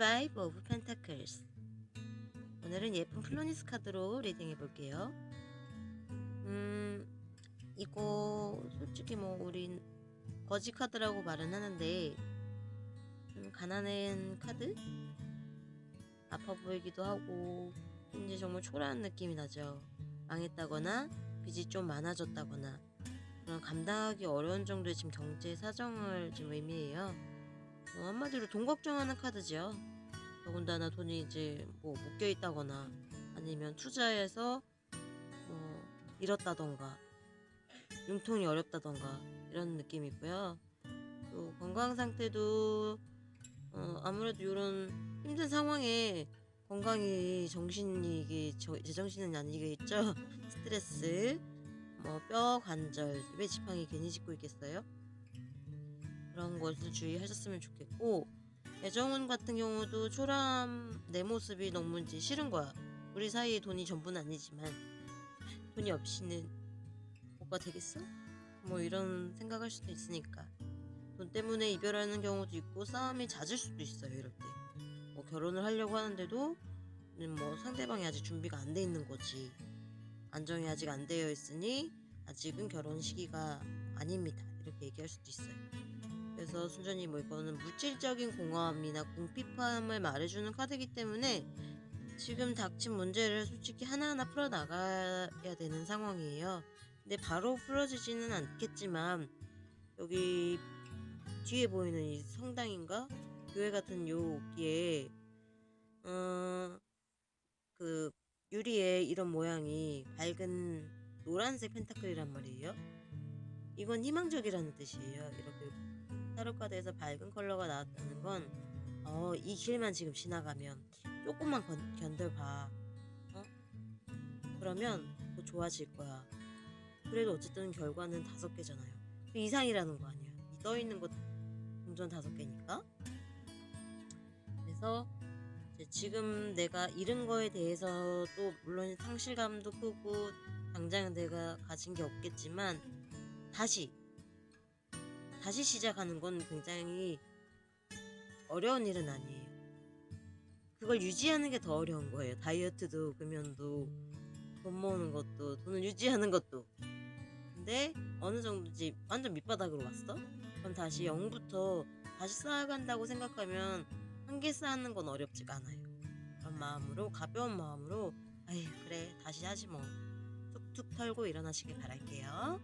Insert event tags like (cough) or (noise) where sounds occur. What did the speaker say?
Five of Pentacles. 오늘은 예쁜 플로니스 카드로 리딩해 볼게요. 음, 이거 솔직히 뭐 우린 거지 카드라고 말은 하는데 좀 가난한 카드? 아파 보이기도 하고 왠지 정말 초라한 느낌이 나죠. 망했다거나 빚이 좀 많아졌다거나 그런 감당하기 어려운 정도의 지금 경제 사정을 지금 의미해요. 어, 한마디로 돈 걱정하는 카드죠. 더군다나 돈이 이제 뭐 묶여 있다거나 아니면 투자해서 뭐 잃었다던가 융통이 어렵다던가 이런 느낌이고요. 또 건강 상태도 어, 아무래도 이런 힘든 상황에 건강이 정신이 이게 저- 제 정신은 아니겠죠. (laughs) 스트레스, 뭐 뼈 관절, 왜 지팡이 괜히 짚고 있겠어요? 그런 것을 주의하셨으면 좋겠고 애정운 같은 경우도 초라한 내 모습이 너무 싫은 거야. 우리 사이에 돈이 전부는 아니지만 돈이 없이는 뭐가 되겠어? 뭐 이런 생각할 수도 있으니까 돈 때문에 이별하는 경우도 있고 싸움이 잦을 수도 있어요. 이럴 때. 뭐 결혼을 하려고 하는데도 음, 뭐 상대방이 아직 준비가 안 돼 있는 거지. 안정이 아직 안 되어 있으니 아직은 결혼 시기가 아닙니다. 이렇게 얘기할 수도 있어요. 그래서 순전히 뭐 이거는 물질적인 공허함이나 궁핍함을 말해주는 카드이기 때문에 지금 닥친 문제를 솔직히 하나하나 풀어나가야 되는 상황이에요. 근데 바로 풀어지지는 않겠지만 여기 뒤에 보이는 이 성당인가 교회 같은 여기에 어 그 유리에 이런 모양이 밝은 노란색 펜타클이란 말이에요. 이건 희망적이라는 뜻이에요. 이렇게 타로 카드에서 밝은 컬러가 나왔다는 건, 어, 이 길만 지금 지나가면 조금만 건, 견뎌봐. 어? 그러면 더 좋아질 거야. 그래도 어쨌든 결과는 다섯 개잖아요. 그 이상이라는 거 아니야. 이떠 있는 것 동전 다섯 개니까. 그래서 지금 내가 잃은 거에 대해서도 물론 상실감도 크고 당장 내가 가진 게 없겠지만 다시 다시 시작하는 건 굉장히 어려운 일은 아니에요. 그걸 유지하는 게 더 어려운 거예요. 다이어트도 금연도 돈 모으는 것도 돈을 유지하는 것도. 근데 어느 정도인지 완전 밑바닥으로 왔어? 그럼 다시 0부터 다시 쌓아간다고 생각하면 한 개 쌓는 건 어렵지가 않아요. 그런 마음으로 가벼운 마음으로 아이 그래 다시 하지 뭐 툭툭 털고 일어나시길 바랄게요.